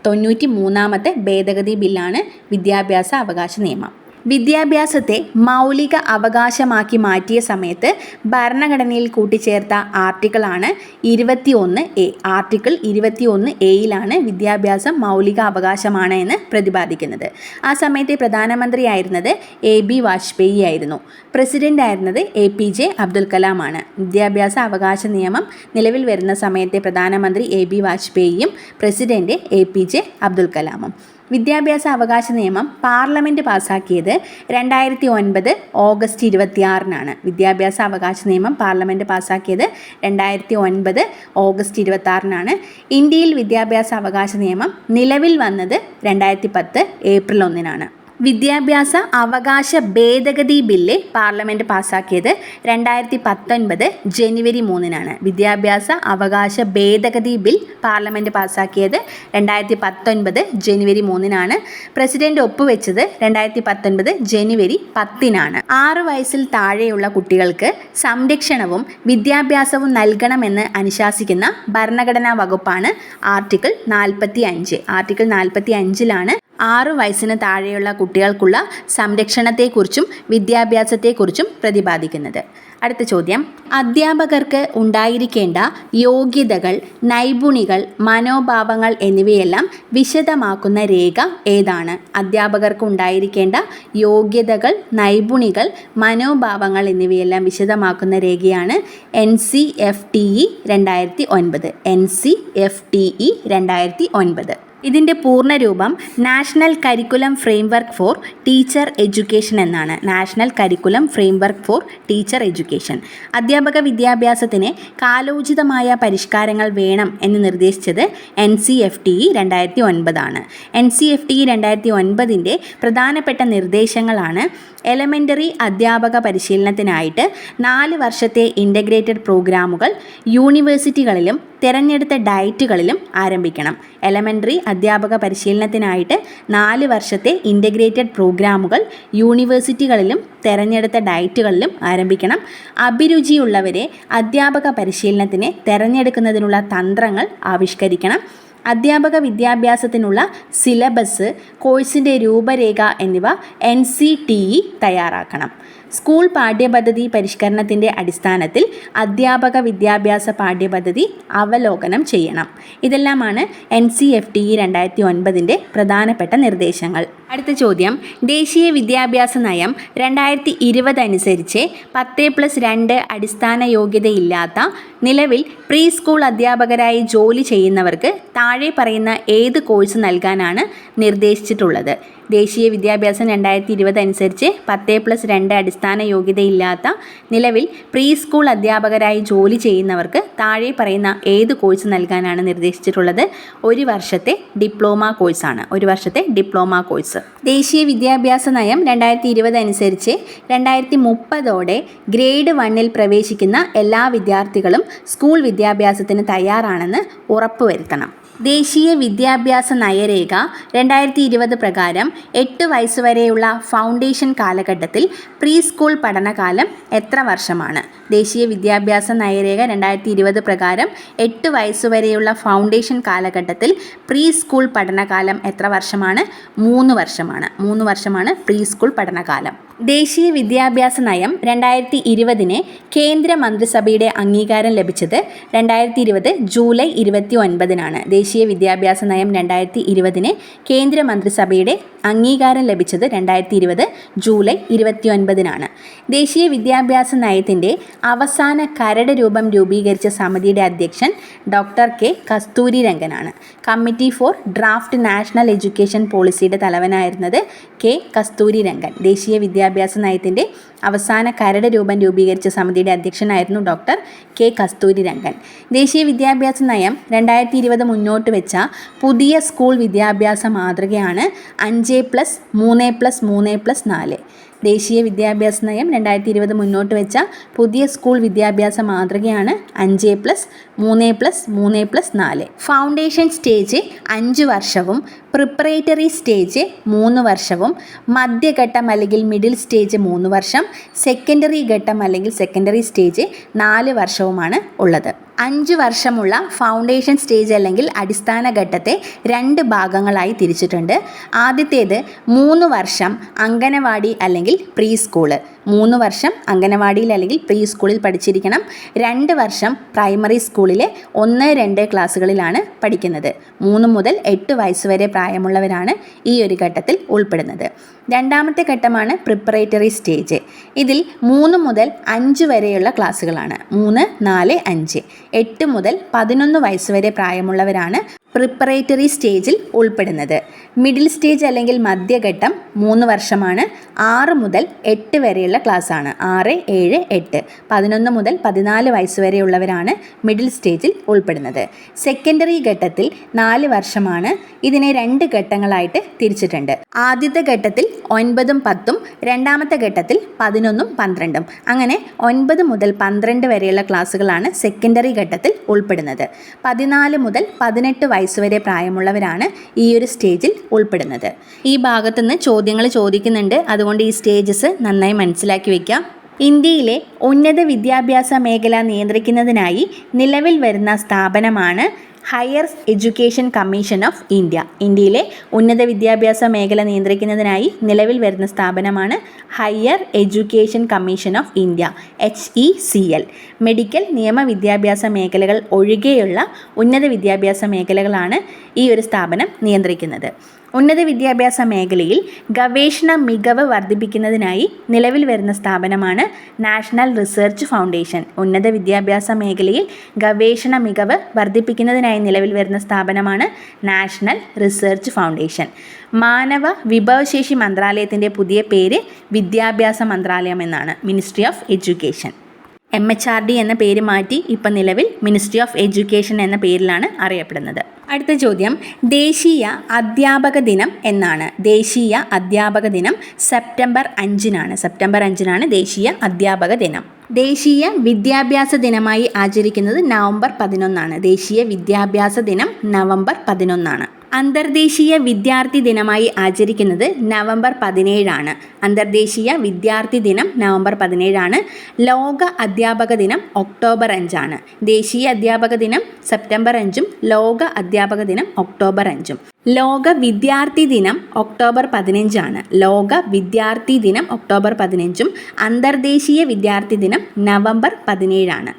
തൊണ്ണൂറ്റി മൂന്നാമത്തെ ഭേദഗതി ബില്ലാണ് വിദ്യാഭ്യാസ അവകാശ നിയമം. വിദ്യാഭ്യാസത്തെ മൗലിക അവകാശമാക്കി മാറ്റിയ സമയത്ത് ഭരണഘടനയിൽ കൂട്ടിച്ചേർത്ത ആർട്ടിക്കിളാണ് ഇരുപത്തി ഒന്ന് എ. ആർട്ടിക്കിൾ ഇരുപത്തി ഒന്ന് എയിലാണ് വിദ്യാഭ്യാസം മൗലിക അവകാശമാണ് എന്ന് പ്രതിപാദിക്കുന്നത്. ആ സമയത്തെ പ്രധാനമന്ത്രിയായിരുന്നത് എ. ബി. വാജ്പേയി ആയിരുന്നു. പ്രസിഡന്റ് ആയിരുന്നത് എ. പി. ജെ. അബ്ദുൽ കലാമാണ്. വിദ്യാഭ്യാസ അവകാശ നിയമം നിലവിൽ വരുന്ന സമയത്തെ പ്രധാനമന്ത്രി A. B. വാജ്പേയിയും president A. P. J. Abdul കലാമും. വിദ്യാഭ്യാസ അവകാശ നിയമം പാർലമെന്റ് പാസ്സാക്കിയത് രണ്ടായിരത്തി ഒൻപത് ഓഗസ്റ്റ് ഇരുപത്തിയാറിനാണ്. വിദ്യാഭ്യാസ അവകാശ നിയമം പാർലമെന്റ് പാസ്സാക്കിയത് രണ്ടായിരത്തി ഒൻപത് ഓഗസ്റ്റ് ഇരുപത്തിയാറിനാണ്. ഇന്ത്യയിൽ വിദ്യാഭ്യാസ അവകാശ നിയമം നിലവിൽ വന്നത് രണ്ടായിരത്തി പത്ത് ഏപ്രിൽ ഒന്നിനാണ്. വിദ്യാഭ്യാസ അവകാശ ഭേദഗതി ബില്ല് പാർലമെന്റ് പാസ്സാക്കിയത് രണ്ടായിരത്തി പത്തൊൻപത് ജനുവരി മൂന്നിനാണ്. വിദ്യാഭ്യാസ അവകാശ ഭേദഗതി ബിൽ പാർലമെന്റ് പാസ്സാക്കിയത് രണ്ടായിരത്തി പത്തൊൻപത് ജനുവരി മൂന്നിനാണ്. പ്രസിഡന്റ് ഒപ്പുവെച്ചത് രണ്ടായിരത്തി പത്തൊൻപത് ജനുവരി പത്തിനാണ്. ആറ് വയസ്സിൽ താഴെയുള്ള കുട്ടികൾക്ക് സംരക്ഷണവും വിദ്യാഭ്യാസവും നൽകണമെന്ന് അനുശാസിക്കുന്ന ഭരണഘടനാ വകുപ്പാണ് ആർട്ടിക്കിൾ നാൽപ്പത്തി അഞ്ച് ആർട്ടിക്കിൾ നാൽപ്പത്തി അഞ്ചിലാണ് ആറു വയസ്സിന് താഴെയുള്ള കുട്ടികൾക്കുള്ള സംരക്ഷണത്തെക്കുറിച്ചും വിദ്യാഭ്യാസത്തെക്കുറിച്ചും പ്രതിപാദിക്കുന്നത്. അടുത്ത ചോദ്യം. അധ്യാപകർക്ക് ഉണ്ടായിരിക്കേണ്ട യോഗ്യതകൾ നൈപുണികൾ മനോഭാവങ്ങൾ എന്നിവയെല്ലാം വിശദമാക്കുന്ന രേഖ ഏതാണ്? അധ്യാപകർക്ക് ഉണ്ടായിരിക്കേണ്ട യോഗ്യതകൾ നൈപുണികൾ മനോഭാവങ്ങൾ എന്നിവയെല്ലാം വിശദമാക്കുന്ന രേഖയാണ് N C F T E രണ്ടായിരത്തി ഒൻപത്. N C F T E രണ്ടായിരത്തി ഒൻപത്. ഇതിന്റെ പൂർണരൂപം national curriculum framework for teacher education എന്നാണ്. National curriculum framework for teacher education. അധ്യാപക വിദ്യാഭ്യാസത്തിന് കാലോചിതമായ പരിഷ്കാരങ്ങൾ വേണം എന്ന് നിർദ്ദേശിച്ചത് N C F T E രണ്ടായിരത്തി ഒൻപതാണ്. N C F T E രണ്ടായിരത്തി ഒൻപതിന്റെ പ്രധാനപ്പെട്ട നിർദ്ദേശങ്ങളാണ് എലമെന്ററി അധ്യാപക പരിശീലനത്തിനായിട്ട് നാല് വർഷത്തെ ഇന്റഗ്രേറ്റഡ് പ്രോഗ്രാമുകൾ യൂണിവേഴ്സിറ്റികളിലും തിരഞ്ഞെടുത്ത ഡയറ്റുകളിലും ആരംഭിക്കണം. എലമെന്ററി അധ്യാപക പരിശീലനത്തിനായിട്ട് നാല് വർഷത്തെ ഇന്റഗ്രേറ്റഡ് പ്രോഗ്രാമുകൾ യൂണിവേഴ്സിറ്റികളിലും തിരഞ്ഞെടുത്ത ഡയറ്റുകളിലും ആരംഭിക്കണം. അഭിരുചിയുള്ളവരെ അധ്യാപക പരിശീലനത്തിന് തിരഞ്ഞെടുക്കുന്നതിനുള്ള തന്ത്രങ്ങൾ ആവിഷ്കരിക്കണം. അധ്യാപക വിദ്യാഭ്യാസത്തിനുള്ള സിലബസ് കോഴ്സിന്റെ രൂപരേഖ എന്നിവ എൻ സി ടി ഇ തയ്യാറാക്കണം. സ്കൂൾ പാഠ്യപദ്ധതി പരിഷ്കരണത്തിന്റെ അടിസ്ഥാനത്തിൽ അധ്യാപക വിദ്യാഭ്യാസ പാഠ്യപദ്ധതി അവലോകനം ചെയ്യണം. ഇതെല്ലാമാണ് N C F T E രണ്ടായിരത്തി ഒൻപതിന്റെ പ്രധാനപ്പെട്ട നിർദ്ദേശങ്ങൾ. അടുത്ത ചോദ്യം. ദേശീയ വിദ്യാഭ്യാസ നയം രണ്ടായിരത്തി ഇരുപത് അനുസരിച്ച് പത്ത് പ്ലസ് രണ്ട് അടിസ്ഥാന യോഗ്യതയില്ലാത്ത നിലവിൽ പ്രീ സ്കൂൾ അധ്യാപകരായി ജോലി ചെയ്യുന്നവർക്ക് താഴെ പറയുന്ന ഏത് കോഴ്സ് നൽകാനാണ് നിർദ്ദേശിച്ചിട്ടുള്ളത്? ദേശീയ വിദ്യാഭ്യാസം രണ്ടായിരത്തി ഇരുപത് അനുസരിച്ച് പത്ത് പ്ലസ് രണ്ട് അടിസ്ഥാന യോഗ്യതയില്ലാത്ത നിലവിൽ പ്രീ സ്കൂൾ അധ്യാപകരായി ജോലി ചെയ്യുന്നവർക്ക് താഴെ പറയുന്ന ഏത് കോഴ്സ് നൽകാനാണ് നിർദ്ദേശിച്ചിട്ടുള്ളത്? ഒരു വർഷത്തെ ഡിപ്ലോമ കോഴ്സാണ്. ഒരു വർഷത്തെ ഡിപ്ലോമ കോഴ്സ്. ദേശീയ വിദ്യാഭ്യാസ നയം രണ്ടായിരത്തി ഇരുപത് അനുസരിച്ച് രണ്ടായിരത്തി മുപ്പതോടെ ഗ്രേഡ് വണ്ണിൽ പ്രവേശിക്കുന്ന എല്ലാ വിദ്യാർത്ഥികളും സ്കൂൾ വിദ്യാഭ്യാസത്തിന് തയ്യാറാണെന്ന് ഉറപ്പുവരുത്തണം. ദേശീയ വിദ്യാഭ്യാസ നയരേഖ രണ്ടായിരത്തി ഇരുപത് പ്രകാരം എട്ട് വയസ്സുവരെയുള്ള ഫൗണ്ടേഷൻ കാലഘട്ടത്തിൽ പ്രീ സ്കൂൾ പഠനകാലം എത്ര വർഷമാണ്? ദേശീയ വിദ്യാഭ്യാസ നയരേഖ രണ്ടായിരത്തി ഇരുപത് പ്രകാരം എട്ട് വയസ്സുവരെയുള്ള ഫൗണ്ടേഷൻ കാലഘട്ടത്തിൽ പ്രീ സ്കൂൾ പഠനകാലം എത്ര വർഷമാണ്? മൂന്ന് വർഷമാണ്. മൂന്ന് വർഷമാണ് പ്രീ സ്കൂൾ പഠനകാലം. ദേശീയ വിദ്യാഭ്യാസ നയം രണ്ടായിരത്തി ഇരുപതിന് കേന്ദ്ര മന്ത്രിസഭയുടെ അംഗീകാരം ലഭിച്ചത് രണ്ടായിരത്തി ഇരുപത് ജൂലൈ ഇരുപത്തി ഒൻപതിനാണ് ദേശീയ വിദ്യാഭ്യാസ നയം രണ്ടായിരത്തി ഇരുപതിന് കേന്ദ്ര മന്ത്രിസഭയുടെ അംഗീകാരം ലഭിച്ചത് രണ്ടായിരത്തി ഇരുപത് ജൂലൈ ഇരുപത്തി ഒൻപതിനാണ് ദേശീയ വിദ്യാഭ്യാസ നയത്തിന്റെ അവസാന കരട് രൂപം രൂപീകരിച്ച സമിതിയുടെ അധ്യക്ഷൻ doctor K. Kasturi രംഗനാണ് committee for draft national education പോളിസിയുടെ തലവനായിരുന്നത് കെ. കസ്തൂരി രംഗൻ ദേശീയ വിദ്യാഭ്യാസ നയത്തിന്റെ അവസാന കരട് രൂപം രൂപീകരിച്ച സമിതിയുടെ അധ്യക്ഷനായിരുന്നു ഡോക്ടർ കെ. കസ്തൂരി രംഗൻ ദേശീയ വിദ്യാഭ്യാസ നയം രണ്ടായിരത്തി ഇരുപത് മുന്നോട്ട് വെച്ച പുതിയ സ്കൂൾ വിദ്യാഭ്യാസ മാതൃകയാണ് അഞ്ച് പ്ലസ് മൂന്ന് പ്ലസ് മൂന്ന് പ്ലസ് നാല്. ദേശീയ വിദ്യാഭ്യാസ നയം രണ്ടായിരത്തി ഇരുപത് മുന്നോട്ട് വെച്ച പുതിയ സ്കൂൾ വിദ്യാഭ്യാസ മാതൃകയാണ് അഞ്ച് പ്ലസ് മൂന്ന് പ്ലസ് മൂന്ന് പ്ലസ് നാല്. ഫൗണ്ടേഷൻ സ്റ്റേജ് അഞ്ച് വർഷവും പ്രിപ്പറേറ്ററി സ്റ്റേജ് മൂന്ന് വർഷവും മധ്യഘട്ടം അല്ലെങ്കിൽ മിഡിൽ സ്റ്റേജ് മൂന്ന് വർഷം സെക്കൻഡറി ഘട്ടം അല്ലെങ്കിൽ സെക്കൻഡറി സ്റ്റേജ് നാല് വർഷവുമാണ് ഉള്ളത്. അഞ്ച് വർഷമുള്ള ഫൗണ്ടേഷൻ സ്റ്റേജ് അല്ലെങ്കിൽ അടിസ്ഥാന ഘട്ടത്തെ രണ്ട് ഭാഗങ്ങളായി തിരിച്ചിട്ടുണ്ട്. ആദ്യത്തേത് മൂന്ന് വർഷം അങ്കനവാടി അല്ലെങ്കിൽ പ്രീ സ്കൂൾ മൂന്ന് വർഷം അംഗനവാടിയിൽ അല്ലെങ്കിൽ പ്രീ സ്കൂളിൽ പഠിച്ചിരിക്കണം. രണ്ട് വർഷം പ്രൈമറി സ്കൂളിലെ ഒന്ന് രണ്ട് ക്ലാസ്സുകളിലാണ് പഠിക്കുന്നത്. മൂന്ന് മുതൽ എട്ട് വയസ്സ് വരെ പ്രായമുള്ളവരാണ് ഈ ഒരു ഘട്ടത്തിൽ ഉൾപ്പെടുന്നത്. രണ്ടാമത്തെ ഘട്ടമാണ് പ്രിപ്പറേറ്ററി സ്റ്റേജ്. ഇതിൽ മൂന്ന് മുതൽ അഞ്ച് വരെയുള്ള ക്ലാസ്സുകളാണ്. മൂന്ന് നാല് അഞ്ച്. എട്ട് മുതൽ പതിനൊന്ന് വയസ്സ് വരെ പ്രായമുള്ളവരാണ് പ്രിപ്പറേറ്ററി സ്റ്റേജിൽ ഉൾപ്പെടുന്നത്. മിഡിൽ സ്റ്റേജ് അല്ലെങ്കിൽ മധ്യഘട്ടം മൂന്ന് വർഷമാണ്. ആറ് മുതൽ എട്ട് വരെയുള്ള ക്ലാസ്സാണ്. ആറ് ഏഴ് എട്ട്. പതിനൊന്ന് മുതൽ പതിനാല് വയസ്സ് വരെയുള്ളവരാണ് മിഡിൽ സ്റ്റേജിൽ ഉൾപ്പെടുന്നത്. സെക്കൻഡറി ഘട്ടത്തിൽ നാല് വർഷമാണ്. ഇതിനെ രണ്ട് ഘട്ടങ്ങളായിട്ട് തിരിച്ചിട്ടുണ്ട്. ആദ്യത്തെ ഘട്ടത്തിൽ ഒൻപതും പത്തും രണ്ടാമത്തെ ഘട്ടത്തിൽ പതിനൊന്നും പന്ത്രണ്ടും. അങ്ങനെ ഒൻപത് മുതൽ പന്ത്രണ്ട് വരെയുള്ള ക്ലാസ്സുകളാണ് സെക്കൻഡറി ഘട്ടത്തിൽ ഉൾപ്പെടുന്നത്. പതിനാല് മുതൽ പതിനെട്ട് വയസ്സ് വരെ പ്രായമുള്ളവരാണ് ഈ ഒരു സ്റ്റേജിൽ ഉൾപ്പെടുന്നത്. ഈ ഭാഗത്തുനിന്ന് ചോദ്യങ്ങൾ ചോദിക്കുന്നുണ്ട്. അതുകൊണ്ട് ഈ സ്റ്റേജസ് നന്നായി മനസ്സിലാക്കി വയ്ക്കാം ഇന്ത്യയിലെ ഉന്നത വിദ്യാഭ്യാസ മേഖല നിയന്ത്രിക്കുന്നതിനായി നിലവിൽ വരുന്ന സ്ഥാപനമാണ് higher education commission of India India ഉന്നത വിദ്യാഭ്യാസ മേഖല നിയന്ത്രിക്കുന്നതിനായി നിലവിൽ വരുന്ന സ്ഥാപനമാണ് higher education commission of India H E C L. Medical നിയമ വിദ്യാഭ്യാസ മേഖലകൾ ഒഴികെയുള്ള ഉന്നത വിദ്യാഭ്യാസ മേഖലകളാണ് ഈ ഒരു സ്ഥാപനം നിയന്ത്രിക്കുന്നത്. ഉന്നത വിദ്യാഭ്യാസ മേഖലയിൽ ഗവേഷണ മികവ് വർദ്ധിപ്പിക്കുന്നതിനായി നിലവിൽ വരുന്ന സ്ഥാപനമാണ് നാഷണൽ റിസർച്ച് ഫൗണ്ടേഷൻ. ഉന്നത വിദ്യാഭ്യാസ മേഖലയിൽ ഗവേഷണ മികവ് വർദ്ധിപ്പിക്കുന്നതിനായി നിലവിൽ വരുന്ന സ്ഥാപനമാണ് നാഷണൽ റിസർച്ച് ഫൗണ്ടേഷൻ. മാനവ വിഭവശേഷി മന്ത്രാലയത്തിന്റെ പുതിയ പേര് വിദ്യാഭ്യാസ മന്ത്രാലയം എന്നാണ്. Ministry of education. M H R D എന്ന പേര് മാറ്റി ഇപ്പം നിലവിൽ മിനിസ്ട്രി ഓഫ് എഡ്യൂക്കേഷൻ എന്ന പേരിലാണ് അറിയപ്പെടുന്നത്. അടുത്ത ചോദ്യം ദേശീയ അധ്യാപക ദിനം എന്നാണ്. ദേശീയ അധ്യാപക ദിനം സെപ്റ്റംബർ അഞ്ചിനാണ്. സെപ്റ്റംബർ അഞ്ചിനാണ് ദേശീയ അധ്യാപക ദിനം. ദേശീയ വിദ്യാഭ്യാസ ദിനമായി ആചരിക്കുന്നത് നവംബർ പതിനൊന്നാണ്. ദേശീയ വിദ്യാഭ്യാസ ദിനം നവംബർ പതിനൊന്നാണ്. അന്തർദേശീയ വിദ്യാർത്ഥി ദിനമായി ആചരിക്കുന്നത് നവംബർ പതിനേഴാണ്. അന്തർദേശീയ വിദ്യാർത്ഥി ദിനം നവംബർ പതിനേഴാണ്. ലോക അധ്യാപക ദിനം ഒക്ടോബർ അഞ്ചാണ്. ദേശീയ അധ്യാപക ദിനം സെപ്റ്റംബർ അഞ്ചും ലോക അധ്യാപക ദിനം ഒക്ടോബർ അഞ്ചും. ലോക വിദ്യാർത്ഥി ദിനം ഒക്ടോബർ പതിനഞ്ചാണ്. ലോക വിദ്യാർത്ഥി ദിനം ഒക്ടോബർ പതിനഞ്ചും അന്തർദേശീയ വിദ്യാർത്ഥി ദിനം നവംബർ പതിനേഴാണ്.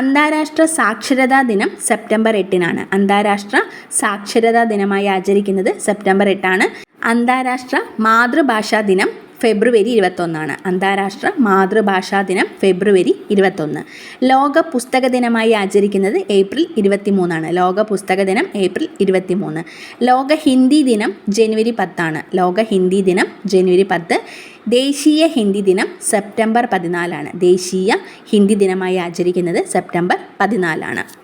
അന്താരാഷ്ട്ര സാക്ഷരതാ ദിനം സെപ്റ്റംബർ എട്ടിനാണ്. അന്താരാഷ്ട്ര സാക്ഷരതാ ദിനമായി ആചരിക്കുന്നത് സെപ്റ്റംബർ എട്ടാണ്. അന്താരാഷ്ട്ര മാതൃഭാഷാ ദിനം ഫെബ്രുവരി ഇരുപത്തൊന്നാണ്. അന്താരാഷ്ട്ര മാതൃഭാഷാ ദിനം ഫെബ്രുവരി ഇരുപത്തൊന്ന്. ലോക പുസ്തക ദിനമായി ആചരിക്കുന്നത് ഏപ്രിൽ ഇരുപത്തിമൂന്നാണ്. ലോക പുസ്തക ദിനം ഏപ്രിൽ ഇരുപത്തിമൂന്ന്. ലോക ഹിന്ദി ദിനം ജനുവരി പത്താണ്. ലോക ഹിന്ദി ദിനം ജനുവരി പത്ത്. ദേശീയ ഹിന്ദി ദിനം സെപ്റ്റംബർ പതിനാലാണ്. ദേശീയ ഹിന്ദി ദിനമായി ആചരിക്കുന്നത് സെപ്റ്റംബർ പതിനാലാണ്.